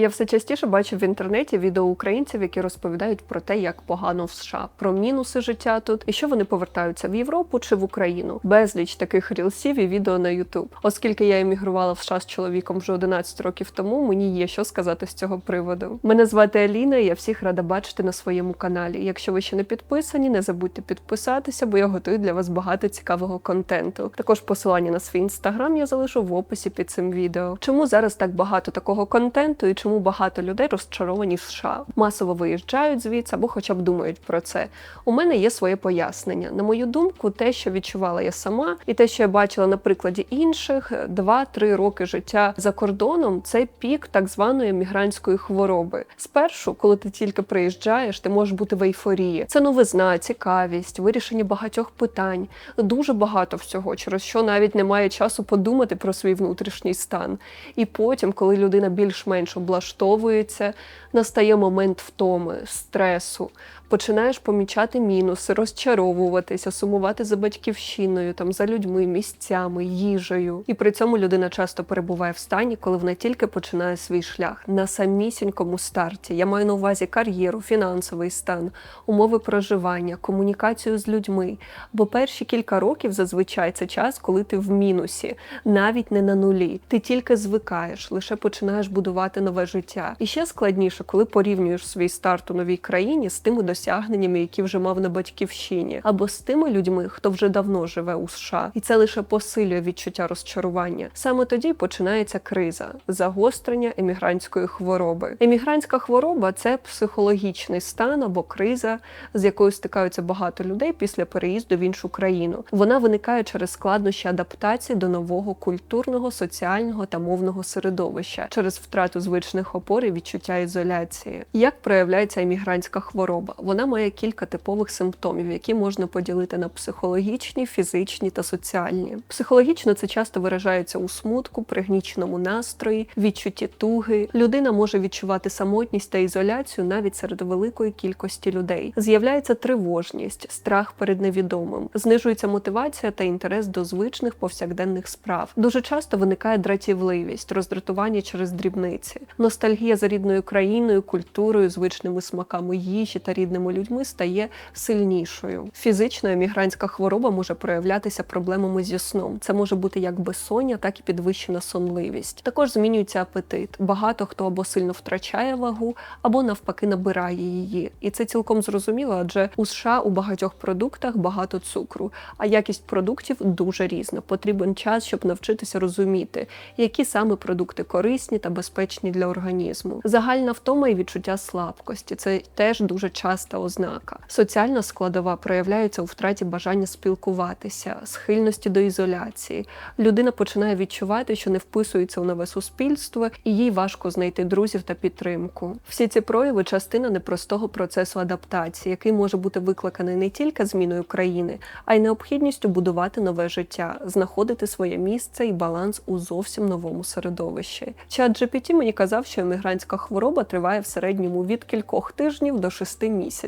Я все частіше бачу в інтернеті відео українців, які розповідають про те, як погано в США, про мінуси життя тут і що вони повертаються в Європу чи в Україну. Безліч таких рілсів і відео на YouTube. Оскільки я емігрувала в США з чоловіком вже 11 років тому, мені є що сказати з цього приводу. Мене звати Аліна, і я всіх рада бачити на своєму каналі. Якщо ви ще не підписані, не забудьте підписатися, бо я готую для вас багато цікавого контенту. Також посилання на свій інстаграм я залишу в описі під цим відео. Чому зараз так багато такого контенту і чому багато людей розчаровані в США? Масово виїжджають звідси або хоча б думають про це. У мене є своє пояснення. На мою думку, те, що відчувала я сама, і те, що я бачила на прикладі інших, 2-3 роки життя за кордоном це пік так званої мігрантської хвороби. Спершу, коли ти тільки приїжджаєш, ти можеш бути в ейфорії. Це новизна, цікавість, вирішення багатьох питань, дуже багато всього, через що навіть немає часу подумати про свій внутрішній стан. І потім, коли людина більш-менш облаштовується, настає момент втоми, стресу. Починаєш помічати мінуси, розчаровуватися, сумувати за батьківщиною, там за людьми, місцями, їжею. І при цьому людина часто перебуває в стані, коли вона тільки починає свій шлях на самісінькому старті. Я маю на увазі кар'єру, фінансовий стан, умови проживання, комунікацію з людьми. Бо перші кілька років зазвичай це час, коли ти в мінусі, навіть не на нулі. Ти тільки звикаєш, лише починаєш будувати нове життя. І ще складніше, коли порівнюєш свій старт у новій країні з тими досягненнями, які вже мав на батьківщині, або з тими людьми, хто вже давно живе у США, і це лише посилює відчуття розчарування. Саме тоді починається криза, загострення емігрантської хвороби. Емігрантська хвороба це психологічний стан або криза, з якою стикаються багато людей після переїзду в іншу країну. Вона виникає через складнощі адаптації до нового культурного, соціального та мовного середовища, через втрату звичних опор і відчуття ізоляції. Як проявляється емігрантська хвороба? Вона має кілька типових симптомів, які можна поділити на психологічні, фізичні та соціальні. Психологічно це часто виражається у смутку, пригніченому настрої, відчутті туги. Людина може відчувати самотність та ізоляцію навіть серед великої кількості людей. З'являється тривожність, страх перед невідомим, знижується мотивація та інтерес до звичних повсякденних справ. Дуже часто виникає дратівливість, роздратування через дрібниці, ностальгія за рідною країною, культурою, звичними смаками їжі та рідними людьми стає сильнішою. Фізично емігрантська хвороба може проявлятися проблемами зі сном. Це може бути як безсоння, так і підвищена сонливість. Також змінюється апетит. Багато хто або сильно втрачає вагу, або навпаки набирає її. І це цілком зрозуміло, адже у США у багатьох продуктах багато цукру, а якість продуктів дуже різна. Потрібен час, щоб навчитися розуміти, які саме продукти корисні та безпечні для організму. Загальна втома і відчуття слабкості це теж дуже часта ознака. Соціальна складова проявляється у втраті бажання спілкуватися, схильності до ізоляції. Людина починає відчувати, що не вписується у нове суспільство, і їй важко знайти друзів та підтримку. Всі ці прояви частина непростого процесу адаптації, який може бути викликаний не тільки зміною країни, а й необхідністю будувати нове життя, знаходити своє місце і баланс у зовсім новому середовищі. Чат GPT мені казав, що емігрантська хвороба триває в середньому від кількох тижнів до шести місяців.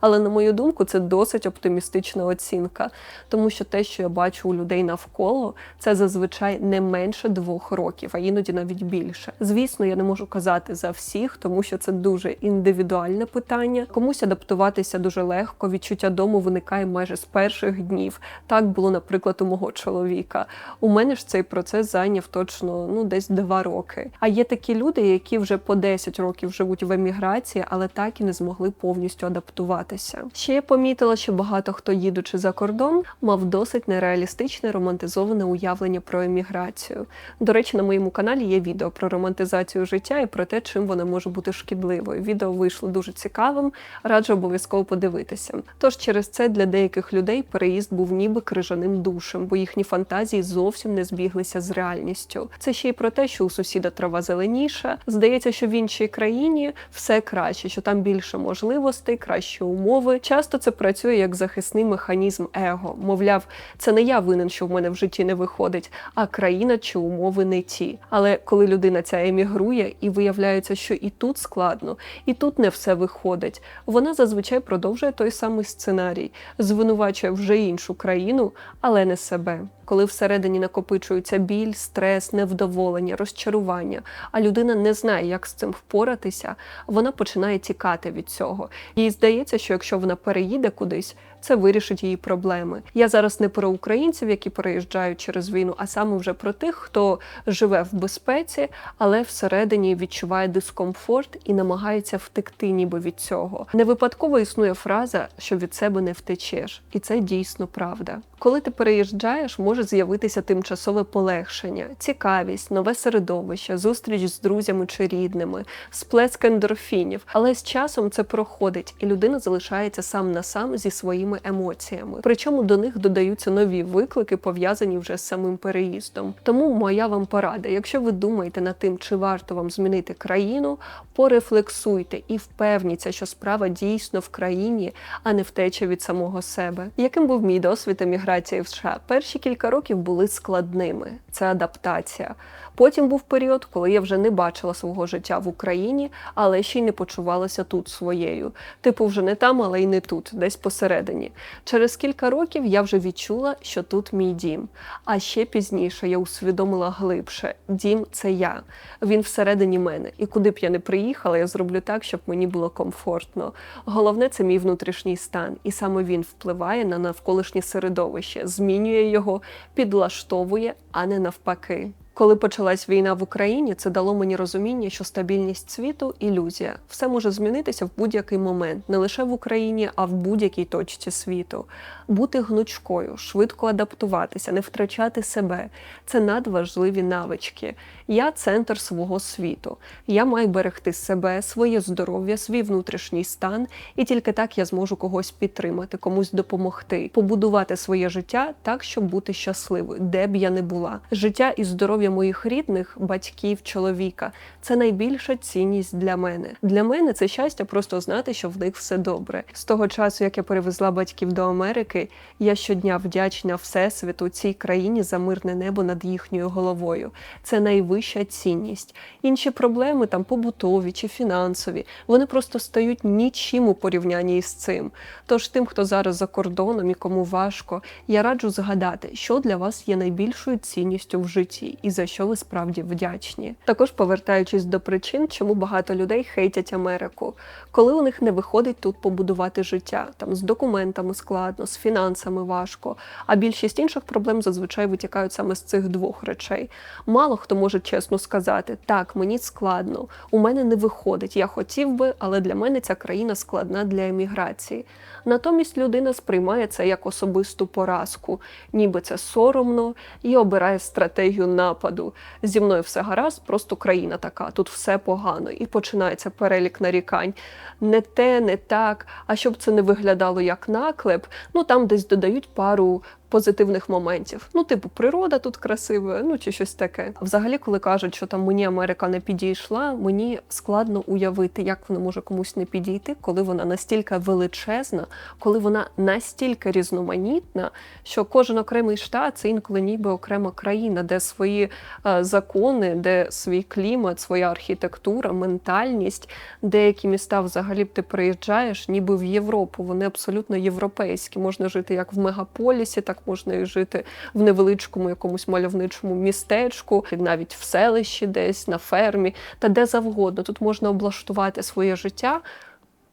Але на мою думку, це досить оптимістична оцінка, тому що те, що я бачу у людей навколо, це зазвичай не менше двох років, а іноді навіть більше. Звісно, я не можу казати за всіх, тому що це дуже індивідуальне питання. Комусь адаптуватися дуже легко. Відчуття дому виникає майже з перших днів. Так було, наприклад, у мого чоловіка. У мене ж цей процес зайняв точно ну десь два роки. А є такі люди, які вже по 10 років живуть в еміграції, але так і не змогли повністю адаптуватися. Ще я помітила, що багато хто їдучи за кордон, мав досить нереалістичне романтизоване уявлення про еміграцію. До речі, на моєму каналі є відео про романтизацію життя і про те, чим вона може бути шкідливою. Відео вийшло дуже цікавим, раджу обов'язково подивитися. Тож через це для деяких людей переїзд був ніби крижаним душем, бо їхні фантазії зовсім не збіглися з реальністю. Це ще й про те, що у сусіда трава зеленіша. Здається, що в іншій країні все краще, що там більше можливостей, кращі умови. Часто це працює як захисний механізм его. Мовляв, це не я винен, що в мене в житті не виходить, а країна чи умови не ті. Але коли людина ця емігрує і виявляється, що і тут складно, і тут не все виходить, вона зазвичай продовжує той самий сценарій, звинувачує вже іншу країну, але не себе. Коли всередині накопичується біль, стрес, невдоволення, розчарування, а людина не знає, як з цим впоратися, вона починає тікати від цього. Їй здається, що якщо вона переїде кудись, це вирішить її проблеми. Я зараз не про українців, які переїжджають через війну, а саме вже про тих, хто живе в безпеці, але всередині відчуває дискомфорт і намагається втекти, ніби від цього. Не випадково існує фраза, що від себе не втечеш, і це дійсно правда. Коли ти переїжджаєш, може з'явитися тимчасове полегшення, цікавість, нове середовище, зустріч з друзями чи рідними, сплеск ендорфінів. Але з часом це проходить, і людина залишається сам на сам зі своїми емоціями. Причому до них додаються нові виклики, пов'язані вже з самим переїздом. Тому моя вам порада: якщо ви думаєте над тим, чи варто вам змінити країну, порефлексуйте і впевніться, що справа дійсно в країні, а не втеча від самого себе. Яким був мій досвід еміграції в США? Перші кілька років були складними. Це адаптація. Потім був період, коли я вже не бачила свого життя в Україні, але ще й не почувалася тут своєю. Типу, вже не там, але й не тут, десь посередині. Через кілька років я вже відчула, що тут мій дім. А ще пізніше я усвідомила глибше: дім це я. Він всередині мене. І куди б я не приїхала, я зроблю так, щоб мені було комфортно. Головне це мій внутрішній стан, і саме він впливає на навколишнє середовище, змінює його, підлаштовує, а не навпаки. Коли почалась війна в Україні, це дало мені розуміння, що стабільність світу ілюзія. Все може змінитися в будь-який момент, не лише в Україні, а в будь-якій точці світу. Бути гнучкою, швидко адаптуватися, не втрачати себе це надважливі навички. Я центр свого світу. Я маю берегти себе, своє здоров'я, свій внутрішній стан, і тільки так я зможу когось підтримати, комусь допомогти, побудувати своє життя так, щоб бути щасливою, де б я не була. Життя і здоров'я моїх рідних, батьків, чоловіка це найбільша цінність для мене. Для мене це щастя просто знати, що в них все добре. З того часу, як я перевезла батьків до Америки, я щодня вдячна Всесвіту цій країні за мирне небо над їхньою головою. Це найвища цінність. Інші проблеми, там побутові чи фінансові, вони просто стають нічим у порівнянні із цим. Тож тим, хто зараз за кордоном і кому важко, я раджу згадати, що для вас є найбільшою цінністю в житті і за що ви справді вдячні. Також повертаючись до причин, чому багато людей хейтять Америку, коли у них не виходить тут побудувати життя, там з документами складно, з фінансами важко. А більшість інших проблем зазвичай витікають саме з цих двох речей. Мало хто може чесно сказати, так, мені складно, у мене не виходить. Я хотів би, але для мене ця країна складна для еміграції. Натомість людина сприймає це як особисту поразку, ніби це соромно, і обирає стратегію нападу. Зі мною все гаразд, просто країна така, тут все погано. І починається перелік нарікань. Не те, не так. А щоб це не виглядало як наклеп, ну там десь додають пару. Позитивних моментів, ну, типу, природа тут красива, ну чи щось таке. А Взагалі, коли кажуть, що там мені Америка не підійшла, мені складно уявити, як вона може комусь не підійти, коли вона настільки величезна, коли вона настільки різноманітна, що кожен окремий штат це інколи ніби окрема країна, де свої е, закони, де свій клімат, своя архітектура, ментальність. Деякі міста взагалі ти приїжджаєш, ніби в Європу. Вони абсолютно європейські. Можна жити як в мегаполісі, так можна і жити в невеличкому якомусь мальовничому містечку, навіть в селищі, десь на фермі, та де завгодно. Тут можна облаштувати своє життя.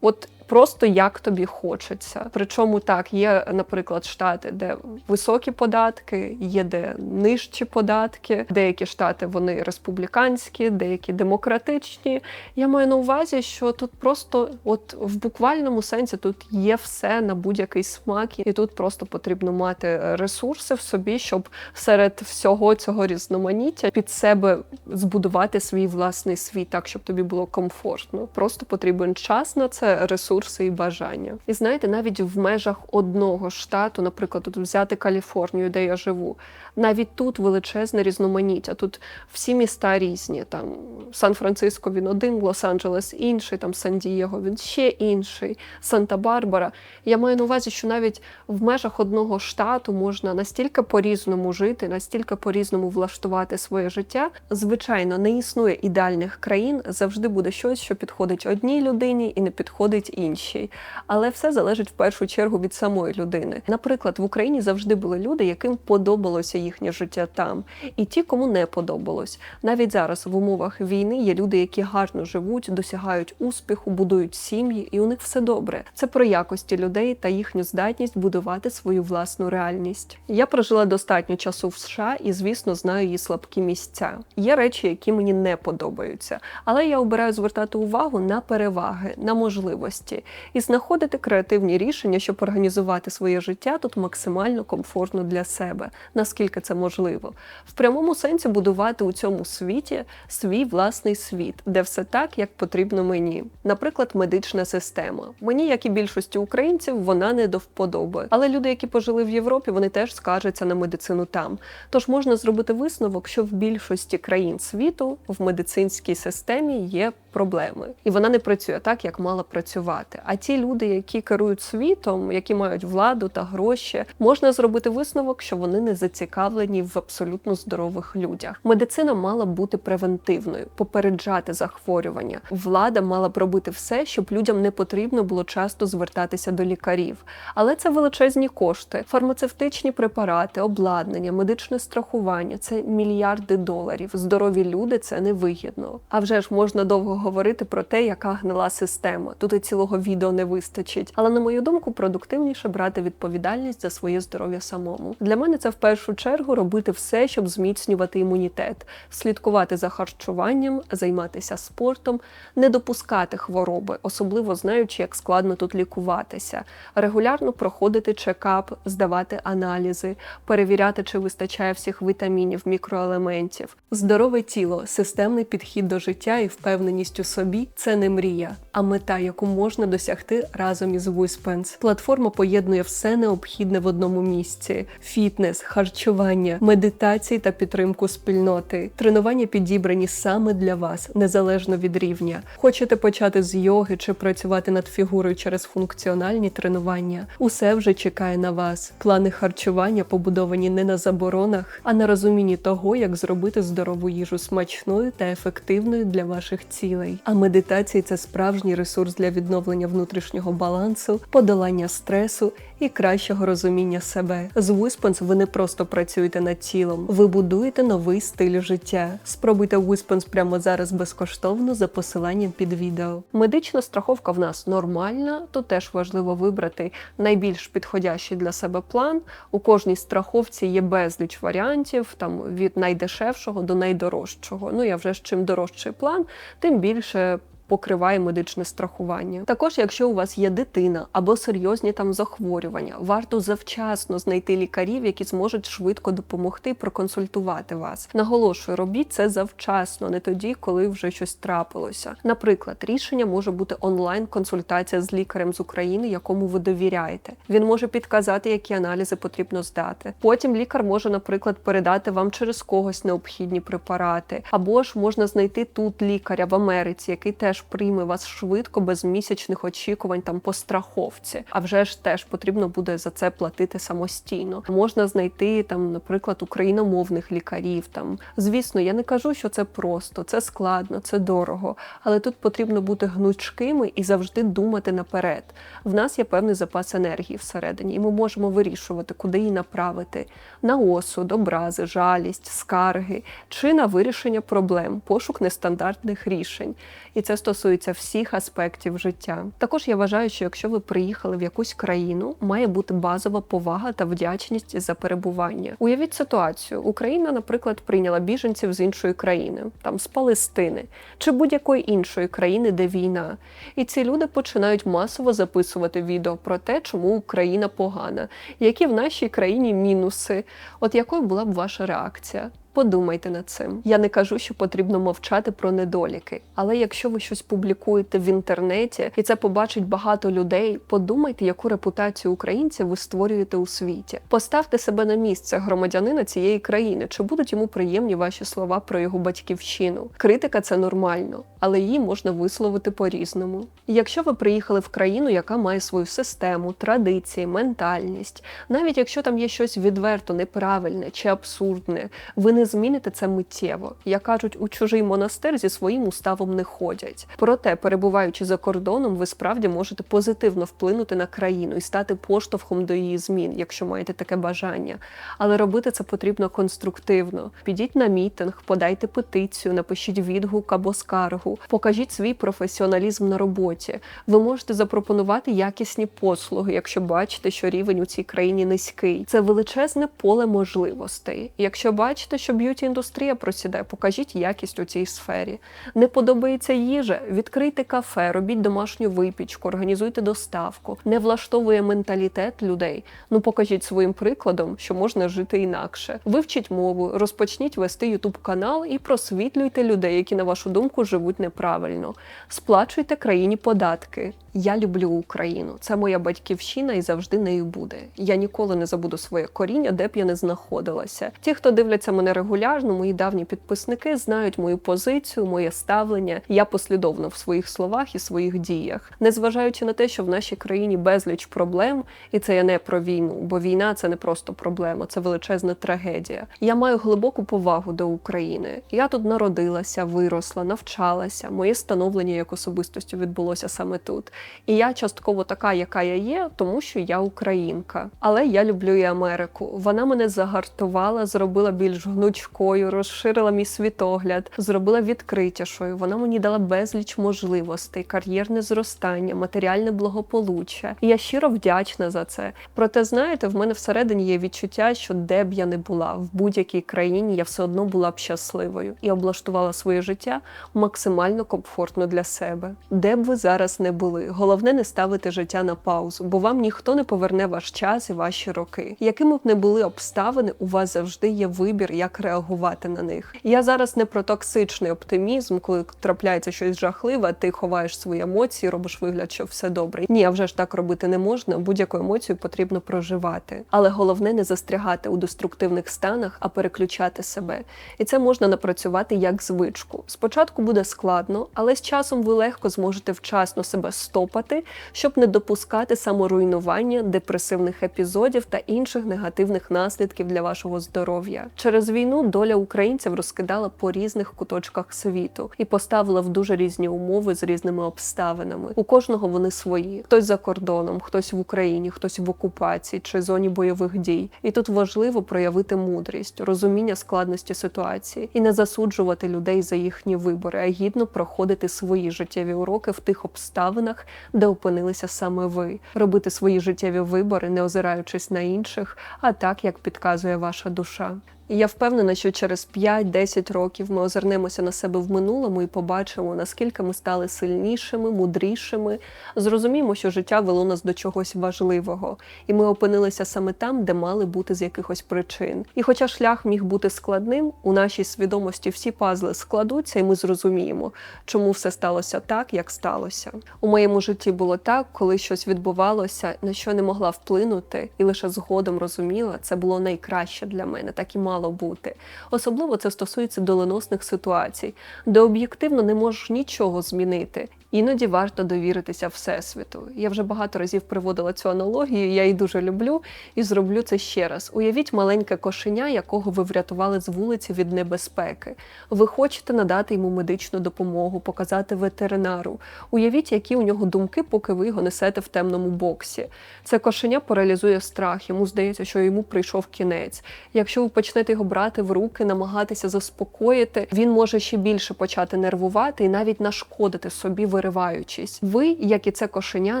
От просто як тобі хочеться. Причому так, є, наприклад, штати, де високі податки, є де нижчі податки, деякі штати вони республіканські, деякі демократичні. Я маю на увазі, що тут просто, от в буквальному сенсі, тут є все на будь-який смак, і тут просто потрібно мати ресурси в собі, щоб серед всього цього різноманіття під себе збудувати свій власний світ, так щоб тобі було комфортно. Просто потрібен час на це, ресурси і бажання. І знаєте, навіть в межах одного штату, наприклад, тут взяти Каліфорнію, де я живу, навіть тут величезне різноманіття. Тут всі міста різні. Там Сан-Франциско він один, Лос-Анджелес інший, там Сан-Дієго він ще інший, Санта-Барбара. Я маю на увазі, що навіть в межах одного штату можна настільки по-різному жити, настільки по-різному влаштувати своє життя. Звичайно, не існує ідеальних країн, завжди буде щось, що підходить одній людині і не підходить іншій. Іншій. Але все залежить в першу чергу від самої людини. Наприклад, в Україні завжди були люди, яким подобалося їхнє життя там, і ті, кому не подобалось. Навіть зараз в умовах війни є люди, які гарно живуть, досягають успіху, будують сім'ї, і у них все добре. Це про якості людей та їхню здатність будувати свою власну реальність. Я прожила достатньо часу в США і, звісно, знаю її слабкі місця. Є речі, які мені не подобаються, але я обираю звертати увагу на переваги, на можливості і знаходити креативні рішення, щоб організувати своє життя тут максимально комфортно для себе, наскільки це можливо. В прямому сенсі будувати у цьому світі свій власний світ, де все так, як потрібно мені. Наприклад, медична система. Мені, як і більшості українців, вона не до вподоби. Але люди, які пожили в Європі, вони теж скаржаться на медицину там. Тож можна зробити висновок, що в більшості країн світу в медицинській системі є проблеми, і вона не працює так, як мала працювати. А ті люди, які керують світом, які мають владу та гроші, можна зробити висновок, що вони не зацікавлені в абсолютно здорових людях. Медицина мала бути превентивною, попереджати захворювання. Влада мала б робити все, щоб людям не потрібно було часто звертатися до лікарів. Але це величезні кошти, фармацевтичні препарати, обладнання, медичне страхування це мільярди доларів. Здорові люди це невигідно. А вже ж можна довго говорити про те, яка гнила система. Тут і цілого відео не вистачить. Але на мою думку, продуктивніше брати відповідальність за своє здоров'я самому. Для мене це в першу чергу робити все, щоб зміцнювати імунітет, слідкувати за харчуванням, займатися спортом, не допускати хвороби, особливо знаючи, як складно тут лікуватися, регулярно проходити чекап, здавати аналізи, перевіряти, чи вистачає всіх вітамінів, мікроелементів. Здорове тіло, системний підхід до життя і впевненість у собі це не мрія, а мета, яку можна досягти разом із Whispense. Платформа поєднує все необхідне в одному місці: фітнес, харчування, медитації та підтримку спільноти. Тренування підібрані саме для вас, незалежно від рівня. Хочете почати з йоги чи працювати над фігурою через функціональні тренування? Усе вже чекає на вас. Плани харчування побудовані не на заборонах, а на розумінні того, як зробити здорову їжу смачною та ефективною для ваших цілей. А медитації це справжній ресурс для відновлення внутрішнього балансу, подолання стресу і кращого розуміння себе. З Whispense ви не просто працюєте над тілом, ви будуєте новий стиль життя. Спробуйте Whispense прямо зараз безкоштовно за посиланням під відео. Медична страховка в нас нормальна, то теж важливо вибрати найбільш підходящий для себе план. У кожній страховці є безліч варіантів, там від найдешевшого до найдорожчого. Ну я вже ж чим дорожчий план, тим більше покриває медичне страхування. Також, якщо у вас є дитина або серйозні там захворювання, варто завчасно знайти лікарів, які зможуть швидко допомогти проконсультувати вас. Наголошую, робіть це завчасно, не тоді, коли вже щось трапилося. Наприклад, рішення може бути онлайн-консультація з лікарем з України, якому ви довіряєте. Він може підказати, які аналізи потрібно здати. Потім лікар може, наприклад, передати вам через когось необхідні препарати, або ж можна знайти тут лікаря в Америці, який теж прийме вас швидко, без місячних очікувань там по страховці. А вже ж теж потрібно буде за це платити самостійно. Можна знайти там, наприклад, україномовних лікарів. Там звісно, я не кажу, що це просто, це складно, це дорого. Але тут потрібно бути гнучкими і завжди думати наперед. В нас є певний запас енергії всередині, і ми можемо вирішувати, куди її направити: на осуд, образи, жалість, скарги чи на вирішення проблем, пошук нестандартних рішень. І це стосується всіх аспектів життя. Також я вважаю, що якщо ви приїхали в якусь країну, має бути базова повага та вдячність за перебування. Уявіть ситуацію: Україна, наприклад, прийняла біженців з іншої країни, там з Палестини чи будь-якої іншої країни, де війна. І ці люди починають масово записувати відео про те, чому Україна погана, які в нашій країні мінуси. От якою була б ваша реакція? Подумайте над цим. Я не кажу, що потрібно мовчати про недоліки, але якщо ви щось публікуєте в інтернеті і це побачить багато людей, подумайте, яку репутацію українців ви створюєте у світі. Поставте себе на місце громадянина цієї країни, чи будуть йому приємні ваші слова про його батьківщину. Критика це нормально, але її можна висловити по-різному. Якщо ви приїхали в країну, яка має свою систему, традиції, ментальність, навіть якщо там є щось відверто неправильне чи абсурдне, ви не не зміните це миттєво. Як кажуть, у чужий монастир зі своїм уставом не ходять. Проте, перебуваючи за кордоном, ви справді можете позитивно вплинути на країну і стати поштовхом до її змін, якщо маєте таке бажання. Але робити це потрібно конструктивно. Підіть на мітинг, подайте петицію, напишіть відгук або скаргу, покажіть свій професіоналізм на роботі. Ви можете запропонувати якісні послуги, якщо бачите, що рівень у цій країні низький. Це величезне поле можливостей. Якщо бачите, що б'юті індустрія просідає, покажіть якість у цій сфері. Не подобається їжа, відкрийте кафе, робіть домашню випічку, організуйте доставку. Не влаштовує менталітет людей. Ну покажіть своїм прикладом, що можна жити інакше. Вивчіть мову, розпочніть вести ютуб канал і просвітлюйте людей, які на вашу думку живуть неправильно. Сплачуйте країні податки. Я люблю Україну. Це моя батьківщина і завжди нею буде. Я ніколи не забуду своє коріння, де б я не знаходилася. Ті, хто дивляться мене регулярно, мої давні підписники знають мою позицію, моє ставлення. Я послідовна в своїх словах і своїх діях, незважаючи на те, що в нашій країні безліч проблем, і це я не про війну, бо війна це не просто проблема, це величезна трагедія. Я маю глибоку повагу до України. Я тут народилася, виросла, навчалася. Моє становлення як особистості відбулося саме тут. І я частково така, яка я є, тому що я українка. Але я люблю і Америку. Вона мене загартувала, зробила більш гнучкою, розширила мій світогляд, зробила відкритішою. Вона мені дала безліч можливостей, кар'єрне зростання, матеріальне благополуччя. І я щиро вдячна за це. Проте, знаєте, в мене всередині є відчуття, що де б я не була, в будь-якій країні я все одно була б щасливою і облаштувала своє життя максимально комфортно для себе. Де б ви зараз не були, головне не ставити життя на паузу, бо вам ніхто не поверне ваш час і ваші роки. Якими б не були обставини, у вас завжди є вибір, як реагувати на них. Я зараз не про токсичний оптимізм, коли трапляється щось жахливе, ти ховаєш свої емоції, робиш вигляд, що все добре. Ні, а вже ж так робити не можна. Будь-яку емоцію потрібно проживати. Але головне не застрягати у деструктивних станах, а переключати себе. І це можна напрацювати як звичку. Спочатку буде складно, але з часом ви легко зможете вчасно себе стопати, щоб не допускати саморуйнування, депресивних епізодів та інших негативних наслідків для вашого здоров'я. Через війну доля українців розкидала по різних куточках світу і поставила в дуже різні умови з різними обставинами. У кожного вони свої: хтось за кордоном, хтось в Україні, хтось в окупації чи зоні бойових дій. І тут важливо проявити мудрість, розуміння складності ситуації і не засуджувати людей за їхні вибори, а гідно проходити свої життєві уроки в тих обставинах, де опинилися саме ви, робити свої життєві вибори, не озираючись на інших, а так як підказує ваша душа. І я впевнена, що через 5-10 років ми озирнемося на себе в минулому і побачимо, наскільки ми стали сильнішими, мудрішими. Зрозуміємо, що життя вело нас до чогось важливого, і ми опинилися саме там, де мали бути з якихось причин. І хоча шлях міг бути складним, у нашій свідомості всі пазли складуться, і ми зрозуміємо, чому все сталося так, як сталося. У моєму житті було так, коли щось відбувалося, на що не могла вплинути, і лише згодом розуміла, це було найкраще для мене, так і мало бути. Особливо це стосується доленосних ситуацій, де об'єктивно не можеш нічого змінити. Іноді варто довіритися Всесвіту. Я вже багато разів приводила цю аналогію, я її дуже люблю і зроблю це ще раз. Уявіть маленьке кошеня, якого ви врятували з вулиці від небезпеки. Ви хочете надати йому медичну допомогу, показати ветеринару. Уявіть, які у нього думки, поки ви його несете в темному боксі. Це кошеня паралізує страх. Йому здається, що йому прийшов кінець. Якщо ви почнете його брати в руки, намагатися заспокоїти, він може ще більше почати нервувати і навіть нашкодити собі вириваючись. Ви, як і це кошеня,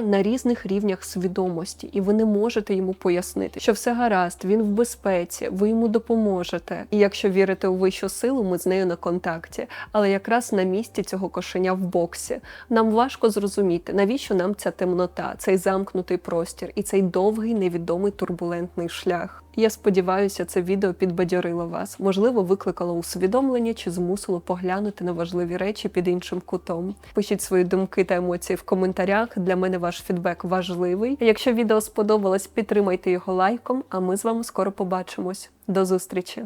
на різних рівнях свідомості, і ви не можете йому пояснити, що все гаразд, він в безпеці, ви йому допоможете. І якщо вірите у вищу силу, ми з нею на контакті. Але якраз на місці цього кошеня в боксі нам важко зрозуміти, навіщо нам ця темнота, цей замкнутий простір і цей довгий невідомий турбулентний шлях. Я сподіваюся, це відео підбадьорило вас, можливо, викликало усвідомлення чи змусило поглянути на важливі речі під іншим кутом. Пишіть свої думки та емоції в коментарях. Для мене ваш фідбек важливий. Якщо відео сподобалось, підтримайте його лайком. А ми з вами скоро побачимось. До зустрічі!